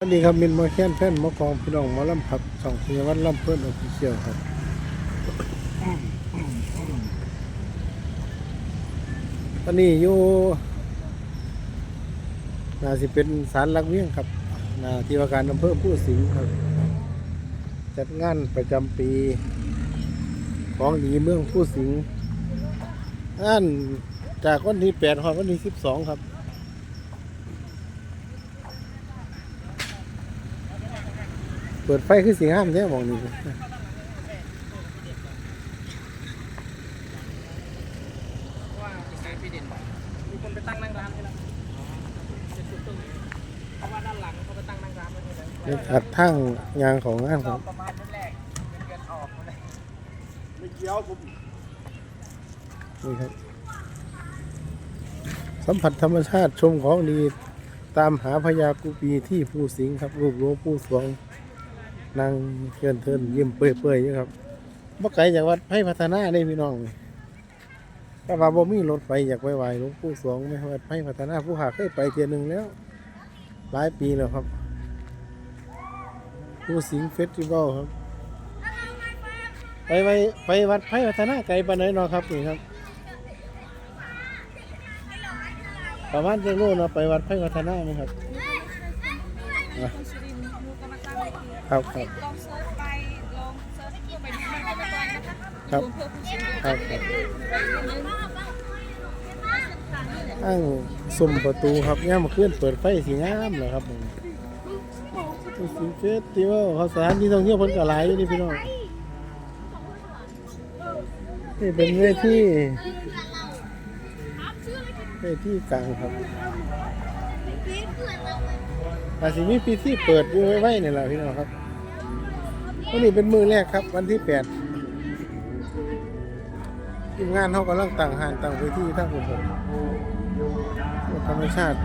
สวัสดีครับมินมาแค้นแพ่นมากองพี่น้องมาลำพับสองพิวัตรลำเพื่อนออฟฟิเชียลครับตอนนี้อยู่นาสิเป็นสารหลักเวียงครับนาที่ว่าการอำเภอผู้สิงห์ครับ จัดงานประจำปี ของดีเมืองผู้สิงห์งานจากวันที่แปดถึงวันที่สิบสองครับ เปิดไฟคือสีห้ามแท้มองนี่ว่าเป็นการพีเด่นมีคนไปตั้งนั่งร้านให้แล้วจะสุดตรงนี้เพราะว่าด้านหลังเขาไปตั้งนั่งร้านไว้ให้แล้วเป็นอัดทั้งยางของงานคก็รับประมาณนั้นแรกเป็นเงินออกหมดเลยไม่เกี่ยวผมนี่ครับ สัมผัสธรรมชาติชมของดี ตามหาพญากุปีที่ผู้สิงห์ครับรูปหลวงผู้สวง นางเกินเทินยิ้มเปื่อยๆอยู่ครับบ่ไกลจากวัดไผ่พัฒนาได้พี่น้องถ้าว่าบ่มีรถไฟอยากไปไหวหลวงปู่สวงไหมวัดไผ่พัฒนาผู้หาเคยไปเทียหนึ่งแล้ว หลายปีแล้วครับ ผู้สิงเฟสติวัลครับ ไปไปไปวัดไผ่พัฒนาไกลปานไหนนาะครับนี่ครับประมาณจะรู้เนาะไปวัดไผ่พัฒนาไหมครับ ครับครับ ลองเซิร์ชไปลองเซิร์ชเพื่อไปดูมันก่อนนะคะครับวมเพื่อผู้ชิมครับครับอ้างสุ่มประตูครับย่ามมาขึ้นเปิดไฟสีงามเลยครับผมสิงเฟสติวัลเขาสถานที่ท่องเที่ยวเพ้นกระไรอยู่นี่พี่น้องนี่เป็นเวทีเวทีกลางครับ อาจสิมีพิธีเปิดอยู่ไว้ๆนี่แหละพี่น้องครับวันนี้เป็นมือแรกครับ วันที่แปดทีมงานเขากำลังตั้งหานตั้งเวทีทั้งหมดเลธรรมชาติ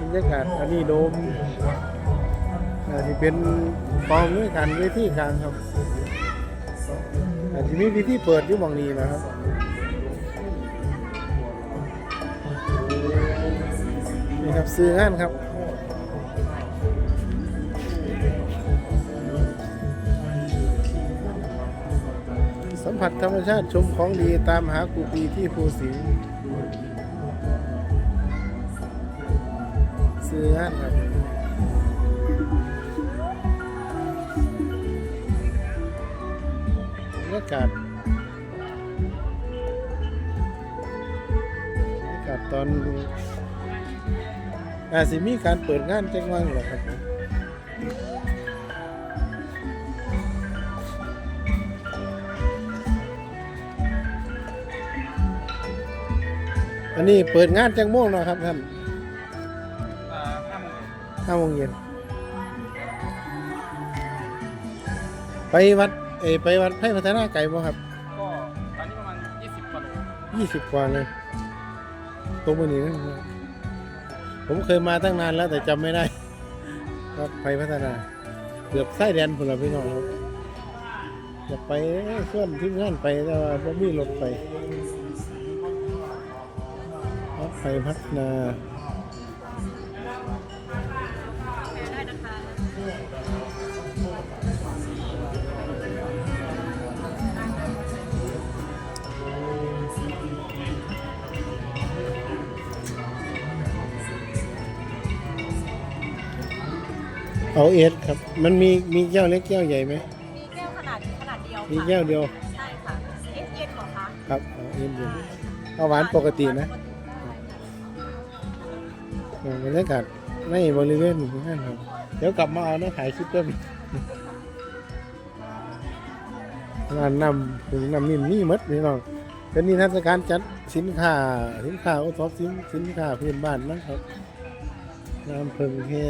บรรยากาศอันนี้โดมอันนี้เป็นกองด้วยกันเวทีกลางครับ อาจจะมีพิธีเปิดอยู่บางนี้นะครับนี่ครับซื้องานครับสัมผัสธรรมชาติชมของดีตามหากูปีที่ภูสิงห์ซื้องานครับากาศบรรยากาศตอนอาจสิมีการเปิดงานแจ้งว่างหรอครับผมอันนี้เปิดงานแจ้งโมงเนาะครับท่านอ่าห้าโมงเย็นห้าโมงเย็นไปวัด เอยไปวัดไผ่พัฒนาไก่บ่ครับก็ตอนนี้ประมาณ 20กว่าโลยี่สิบกว่าเลยตรงมือนี้นะครับผมเคยมาตั้งนานแล้วแต่จำไม่ได้วัดไผ่พัฒนา เกือบไส้แดนพุ่นละพี่น้องครับอยากไปส่วนที่งานไปแต่ว่าบ่มีรถไปวัดไผ่พัฒนา เอาเอสครับ มันมีมีแก้วเล็กแก้วใหญ่ไหมมีแก้วขนาดขนาดเดียวมีค่ะแก้วเดียวใช่ค่ะเอสเย็นเหรอคะครับเอาเอสเดียวเอาหวานปกตินะเอาบรรยากาศในบริเวณนี้ครับเดี๋ยวกลับมาเอานะถ่ายคลิปเพิ่มร้านนำถึงนำนิ่มนี่หมดพี่น้องเป็นนิทรรศการจัดสินค้าสินค้าโอท็อปสินสินค้าพื้นบ้านนะครับน้ำเพิงแค่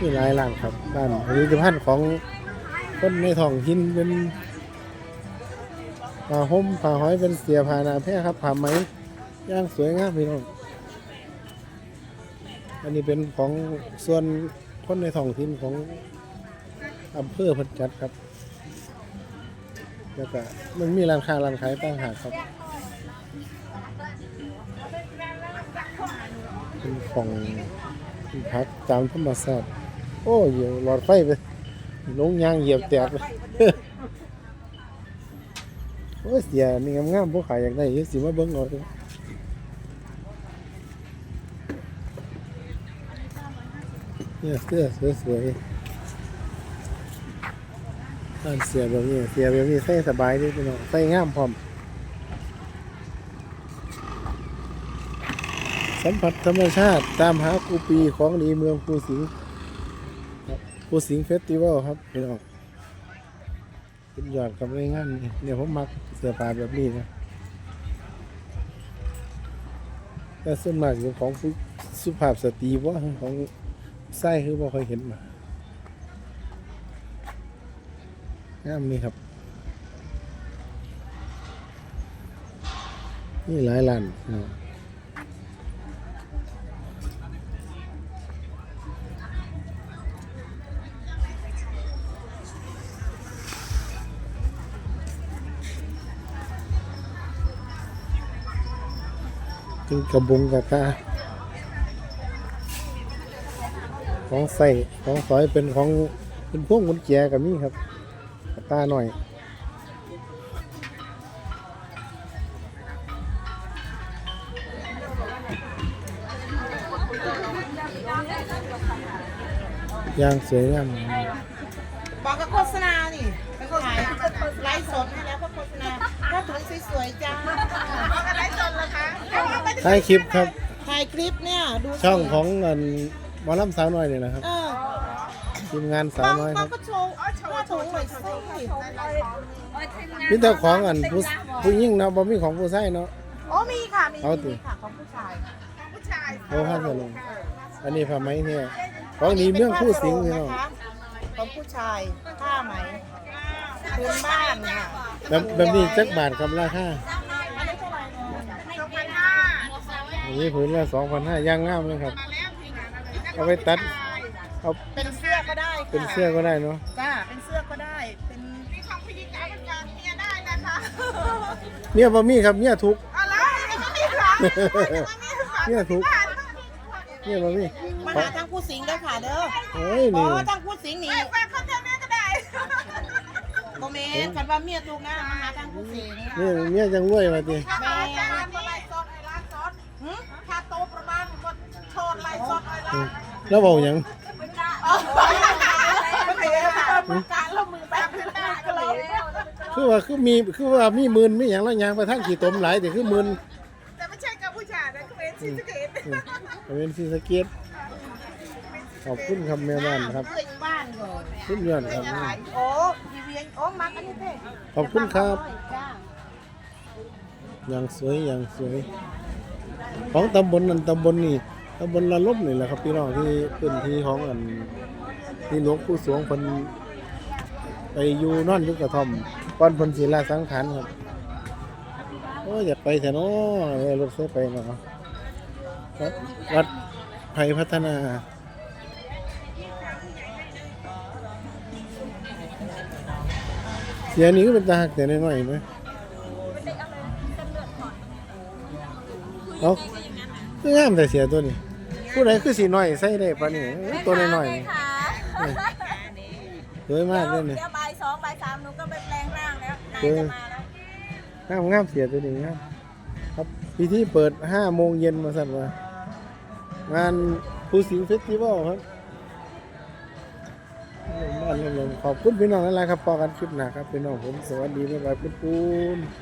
มีหลายร้านครับร้านผลิตภัณฑ์ของคนในท้องถิ่นเป็นผ้าห่มผ้าห้อยเป็นเสียผ้านาแพร่ครับผ้าไหมย่างสวยงามพี่น้องอันนี้เป็นของส่วนคนในท้องถิ่นของอำเภอพันจัดครับ แล้วก็มันมีร้านค้าร้านขายต่างหากครับเป็นของพักตามธรรมชาติ โอ้ยหหลอดไฟไปลงยางเหยียบแตกเลยโอ้เสียนี่งามๆพวกขายอยากได้ยอะสิมาเบิ่งเอาเด้อเนี่ยเสื้อสวยๆร้านเสียแบบนี้เสียแบบนี้ใส่สบายเดีพี่น้องใส่งามพร้อม สัมผัสธรรมชาติตามหากูปีของดีเมืองภูสิงห์ ครับภูสิงเฟสติวัลครับพี่น้องเป็นยอดกับรายงานนี่เนี่ยผมมักเสื้อผ้าแบบนี้นะแต่ส่วนมากเป็นของผู้สุภาพสตรีว่าของไส้คือบ่ค่อยเห็นมางามนี่ครับ นี่หลายล้านนาะ เป็นกระบุงกระตาของใส่ของสอยเป็นของเป็นพวงกุญแจกับนี่ครับกระตาหน่อยย่างสวยงามบอกกับโฆษณานี่ ไปขายไลฟ์สดให้แล้วก็โฆษณาถ้าถุงสวยๆจ้าบอกกับไลฟ์สดเหรอคะถ่ายคลิปครับ ถ่ายคลิปเนี่ยดูสิช่องของเงินหมอลำสาวน้อยนี่นะครับเออทีมงานสาบวอกน้อยบคอรักบก็โชว์ว่าถุงหน่อยสิมีแต่ของอันผู้ผู้หญิงเนาะบ่มีของผู้ชายเนาะ โอ้มีค่ะมีเอาสิ มีค่ะของผู้ชายของผู้ชายโอ้ห้าสลงอันนี้ผ้าไหมเนี่ยของดีเมืองผู้สิงห์พี่น้องนะคะของผู้ชายผ้าไหม พื้นบ้านค่ะแบบแบบนี้จักบาทกับราคาอันนี้เท่าไหร่สองพันห้าอันนี้ผืนละสองพันห้าย่างงามเลยครับ เอาไปตัด เอาเป็นเสื้อก็ได้ค่ะเป็นเสื้อก็ได้เนาะจ้าเป็นเสื้อก็ได้ เป็นมีของผู้หญิงกับการเมียได้นะคะเนี่ยบ่มีครับเนี่ยทุกข์อะไรไม่มีค่ะเนี่ยทุกข์เนี่ยบ่มีมาหาทางผู้สิงห์ด้วยค่ะเด้อโอ้ยอ๋นี่อทางผู้สิงห์นี่ โมเมนต์กันว่าเมียถูกนะมาหาทางผู้สิงห์นี่เมียจังรวยมาติแม่ร้านไล่สดไอ้ร้านสดค่าโตะประมาณหมดโชดไล่สดไอ้ร้านแล้วเว้าหยังการลงมือแบบขึ้นหน้าก็เลยคือว่าคือมีคือว่ามีหมื่นมีหยังแล้วยางไปทางขี่ตมหลายแต่คือหมื่นแต่ไม่ใช่กับผู้ชายนะคือเป็นซีสเกตอืมเอาเป็นซีสะเกตขอบคุณครับแม่บ้านครับเพื่อนบ้านก่อนสุดยอดครับ โอ้ ทีวีโอ้มักอันนี้เต้ขอบคุณครับจ้าอย่างสวยอย่างสวย ของตำบลนั้นตำบลนี่ตำบลละลบนี่แหละครับพี่น้องที่พื้นที่ของอันที่หลวงปู่สวงเพิ่นไปอยู่นอนอยู่กระท่อมก่อนเพิ่นสิลาสังขารครับโอ้ยอยากไปแต่เนาะเออรถไฟไปเนาะวัดวัดไผ่พัฒนา เสียนี้ก็เป็นตาหักแต่น้อยๆเห็นไหมเอาคืองามแต่เสียตัวนี้ ผู้ใดคือสีน้อยใส่ได้ปะนี่เอ้ยตัวน้อยๆนี่นี่สวยมากเลยนี่เดี๋ยวบ่ายสองบ่ายสามหนูก็ไปแปลงร่างแล้วนายเออจะมาแล้วงามงามเสียตัวนี้งามครับพิธีเปิดห้าโมงเย็นมาสั่นว่างานภูสิงห์เฟสติวัลครับ บ้านเริ่มๆขอบคุณพี่น้องนั่นแหละครับพอกันคลิปหนาครับพี่น้องผมสวัสดีบ๊ายบายปุ้นๆ